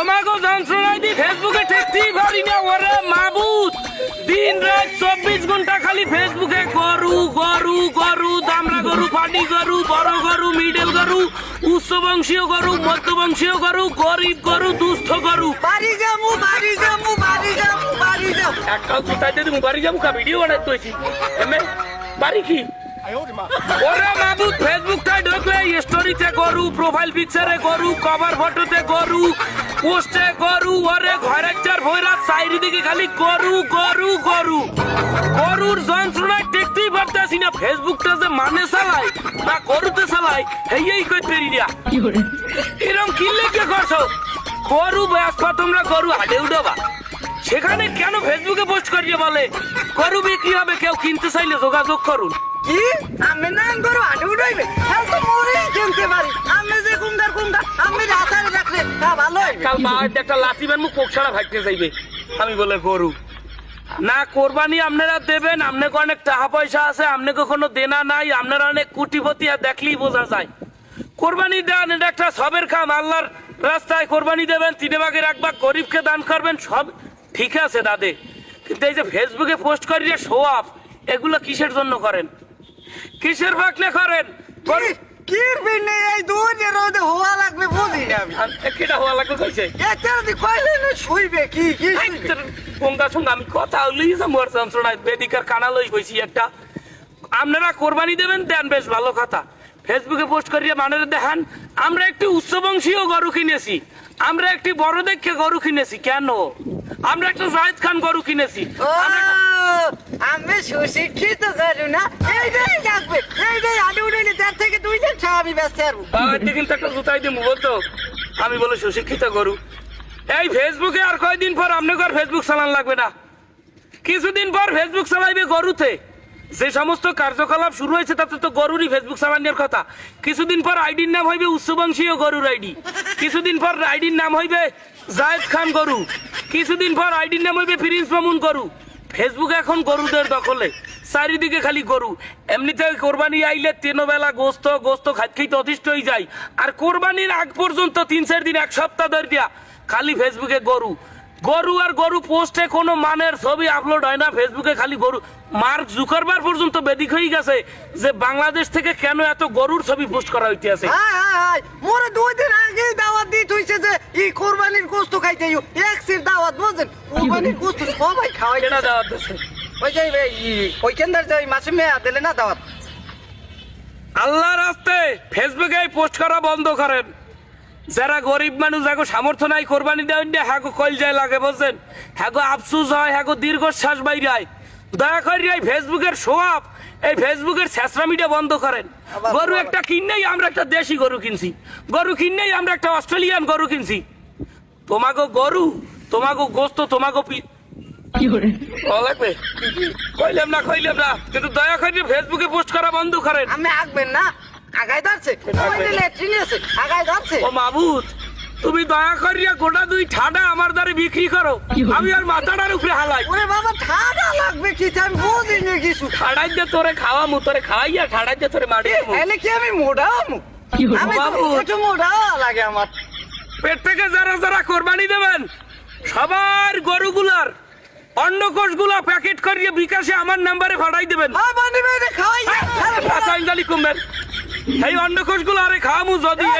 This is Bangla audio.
তোমাকে যন্ত্রণায় দি ফেসবুকে ঠেকতেই পারি না ওরে মাবুত? দিন রাত চব্বিশ ঘণ্টা খালি ফেসবুকে গরু গরু গরু দামরা গরু পাটি গরু বড় গরু মিডল গরু উচ্চ বংশীয় গরু মধ্যবংশীয় গরু গরিব গরু দুস্থ গরু। বাড়ি যামু বাড়ি যামু বাড়ি যামু বাড়ি যামু একটা জুতাইতে তুমি বাড়ি যাব কা ভিডিও বানাই তুইছি এমএ বাড়ি কি? ওরে মাবুত ফেসবুকটাই ঢুকলে স্টোরিতে গরু প্রোফাইল পিকচারে গরু কভার ফটোতে গরু পোস্টে গরু ওরে ঘরের চার ভৈরা চারিদিকে খালি গরু গরু গরু। গরুর যন্ত্রণায় দেখতেই পারতাছি না ফেসবুকটা যে মানে চালাই না গরুতে চালাই হেই কই পেরি না এরকম কি লেগে করছ? গরু ব্যস্ত তোমরা গরু হাটে উঠাবা। সেখানে কেন ফেসবুকে পোস্ট করিয়ে বলে? গরু বিক্রি হবে কেউ কিনতে চাইলে যোগাযোগ করুন। কি? আমি নাম করো আটে উঠাইবে? হ্যাঁ তো মরেই কিনতে পারি। আমি যে কুমদার কুমদার আমি রাতারে রাখলে তা ভালো কাল বাড়িতে একটা লাঠি মারমু কোকসারা ভাগতে যাইবে। আমি বলে গরু না কোরবানি আপনারা দেবেন আপনাকে অনেক টাকা পয়সা আছে আপনাকে কোনো দেনা নাই আপনারা অনেক কুটিপতি আর দেখলেই বোঝা যায়। কোরবানি দেন এটা একটা সবের কাম আল্লাহর রাস্তায় কোরবানি দেবেন তিনে ভাগের এক ভাগ গরিবকে দান করবেন সব ঠিক আছে দাদে। কিন্তু এই যে ফেসবুকে পোস্ট করিয়ে শো আপ এগুলো কিসের জন্য করেন? কিসের ভাগলে করেন? কি কি বিনে এই দুধে রোদে হওয়া লাগবে বুঝি না আমি। কেটা হওয়া লাগবে কইছে? এটা দি কইলে না শুইবে কি কি শুইবে? গঙ্গা সঙ্গে আমি কথা হলেই মোর যন্ত্রণায় বেদিকার বইছি একটা। আপনারা কোরবানি দেবেন দেন বেশ ভালো কথা। ফেসবুকে পোস্ট করিয়া মানুষ দেখান আমরা একটি উচ্চবংশীয় গরু কিনেছি। আমরা একটি বড় দেখে গরু কিনেছি। কেন? আমরা একটা জাহিদ খান গরু কিনেছি। আমি সুশিক্ষিত করু না। এইটাই লাগবে। এইটাই আলু উঠাইলে তার থেকে দুই দিন ছাড়া আমি ব্যস্ত পারব বাবাটি কিন্তু একটা জুতাই দিয়ে বলতো? আমি বলে সুশিক্ষিত গরু। এই ফেসবুকে আর কয়দিন পর আপনাকে আর ফেসবুক চালান লাগবে না। কিছুদিন পর ফেসবুক চালাইবে গরুতে। যে সমস্ত কার্যকলাপ শুরু হয়েছে, তাতে তো গরুরই ফেসবুক সামান্যের কথা। কিছুদিন পর আইডির নাম হইবে উচ্চবংশীয় গরুর আইডি। কিছুদিন পর আইডির নাম হইবে জায়েদ খান গরু। কিছুদিন পর আইডির নাম হইবে প্রিন্স মামুন গরু। ফেসবুক এখন গরুদের দখলে। চারিদিকে খালি গরু। এমনিতে কোরবানি আইলে তিন বেলা গোস্ত গোস্ত খাইতে খাইতে অতিষ্ঠ হয়ে যায়। আর কোরবানির আগ পর্যন্ত তিন চার দিন, এক সপ্তাহ ধরে খালি ফেসবুকে গরু। গরু আর গরু পোস্টে কোনো মানের ছবি আপলোড হয় না ফেসবুকে খালি গরু। মার্ক জুকারবার পর্যন্ত বেদিক হয়ে গেছে যে বাংলাদেশ থেকে কেন এত গরুর ছবি পোস্ট করা হইতেছে হাই হাই হাই মোরে দুই দিন আগেই দাওয়াত দিয়ে তুইছে যে ই কোরবানির গোস্ত খাইতে ইউ এক্সির দাওয়াত বুঝছেন? কোরবানির গোস্ত সবাই খাওয়াই কেনা দেওয়া দিচ্ছে ওই যে ওইখানদার যে মাসে মেয়া দিলে না দাওয়াত? আল্লাহ রাস্তে ফেসবুকে পোস্ট করা বন্ধ করেন। যারা গরিব মানুষ হ্যাগো সামর্থ্য নাই কোরবানি দিয়ে হ্যাগো কল যায় লাগে বুঝছেন? হ্যাগো আফসুস হয় হ্যাগো দীর্ঘশ্বাস বাইরায় দয়া করে এই ফেসবুকের সোয়াব এই ফেসবুকের ছেঁচড়ামিটা বন্ধ করেন। গরু। একটা কিনলেই আমরা একটা দেশি গরু কিনছি। গরু কিনলেই আমরা একটা অস্ট্রেলিয়ান গরু কিনছি। তোমাকে গরু তোমাগো গোস্ত তোমাগো পি ভালো লাগবে? কইলাম না কইলাম না। কিন্তু দয়া করে ফেসবুকে পোস্ট করা বন্ধ করেন। আমি আঁকবেন না? আগায় ধরছে। ল্যাট্রিন আছে আগায় ধরছে। ও মাবুদ তুমি দয়া করিয়া গোটা দুই ঠাডা আমার দ্বারে বিক্রি করো। আমি আর মাথাটার উপরে হালাই। ওরে বাবা ঠাডা লাগবে কি? আমি বুঝি না কিছু। ঠাডাই দিয়ে তোরে খাওয়ামু তোরে খাওয়াইয়া ঠাডাই দিয়ে তোরে মারি। এলে কি আমি তো বাবু। একটু মোটা লাগে আমার। পেট থেকে যারা যারা কোরবানি দেবেন সবার গরুগুলার অন্নকোষগুলা প্যাকেট করিয়ে বিকাশে আমার নাম্বারে ভাড়াই দেবেন। হ্যাঁ খাওয়াই। এই অন্ডকোষগুলো আরে খাওয়ামু যদি